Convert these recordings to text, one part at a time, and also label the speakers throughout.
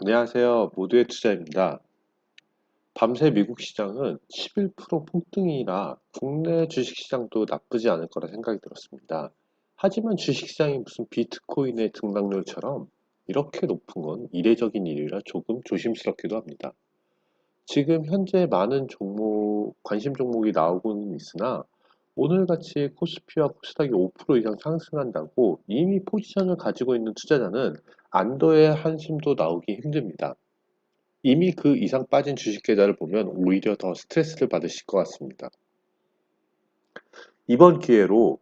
Speaker 1: 안녕하세요. 모두의 투자입니다. 밤새 미국 시장은 11% 폭등이라 국내 주식시장도 나쁘지 않을 거라 생각이 들었습니다. 하지만 주식시장이 무슨 비트코인의 등락률처럼 이렇게 높은 건 이례적인 일이라 조금 조심스럽기도 합니다. 지금 현재 많은 종목, 관심 종목이 나오고는 있으나 오늘같이 코스피와 코스닥이 5% 이상 상승한다고 이미 포지션을 가지고 있는 투자자는 안도의 한숨도 나오기 힘듭니다. 이미 그 이상 빠진 주식 계좌를 보면 오히려 더 스트레스를 받으실 것 같습니다. 이번 기회로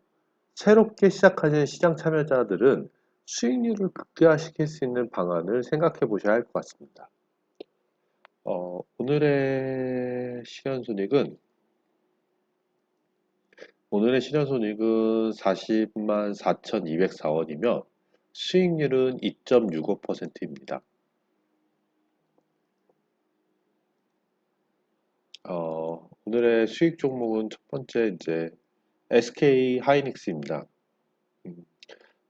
Speaker 1: 새롭게 시작하는 시장 참여자들은 수익률을 극대화시킬 수 있는 방안을 생각해 보셔야 할 것 같습니다. 어, 오늘의 시간 손익은 오늘의 실현손익은 40만 4,204원이며 수익률은 2.65%입니다. 어, 오늘의 수익 종목은 첫 번째 이제 SK 하이닉스입니다. 음,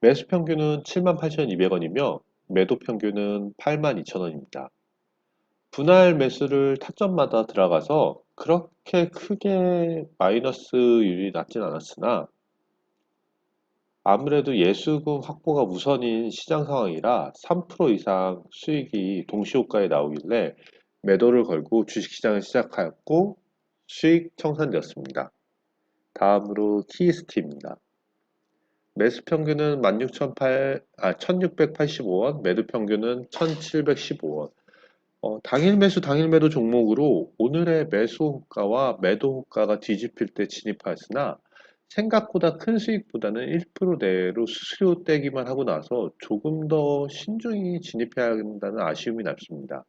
Speaker 1: 매수 평균은 78,200원이며 매도 평균은 82,000원입니다. 분할 매수를 타점마다 들어가서 그렇게 크게 마이너스율이 낮진 않았으나 아무래도 예수금 확보가 우선인 시장 상황이라 3% 이상 수익이 동시효과에 나오길래 매도를 걸고 주식시장을 시작하였고 수익 청산되었습니다. 다음으로 키스티입니다. 매수 평균은 16,800, 아, 1685원, 매도 평균은 1715원. 어, 당일 매수, 당일 매도 종목으로 오늘의 매수 호가와 매도 호가가 뒤집힐 때 진입하였으나 생각보다 큰 수익보다는 1% 내로 수수료 떼기만 하고 나서 조금 더 신중히 진입해야 한다는 아쉬움이 남습니다.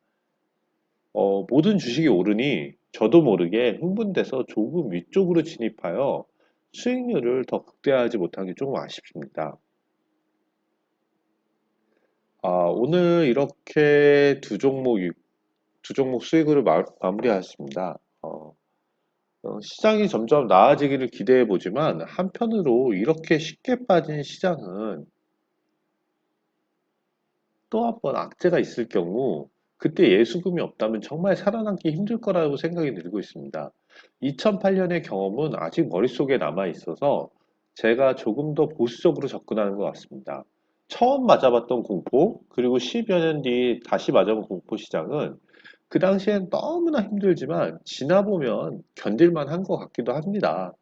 Speaker 1: 어, 모든 주식이 오르니 저도 모르게 흥분돼서 조금 위쪽으로 진입하여 수익률을 더 극대화하지 못한 게 조금 아쉽습니다. 아, 오늘 이렇게 두 종목, 두 종목 수익을 마, 무리하였습니다. 어, 어, 시장이 점점 나아지기를 기대해 보지만 한편으로 이렇게 쉽게 빠진 시장은 또 한 번 악재가 있을 경우 그때 예수금이 없다면 정말 살아남기 힘들 거라고 생각이 들고 있습니다. 2008년의 경험은 아직 머릿속에 남아 있어서 제가 조금 더 보수적으로 접근하는 것 같습니다. 처음 맞아봤던 공포, 그리고 10여 년 뒤 다시 맞아본 공포 시장은 그 당시엔 너무나 힘들지만 지나보면 견딜만 한 것 같기도 합니다.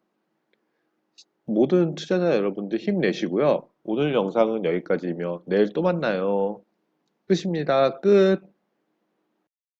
Speaker 1: 모든 투자자 여러분들 힘내시고요. 오늘 영상은 여기까지이며 내일 또 만나요. 끝입니다. 끝.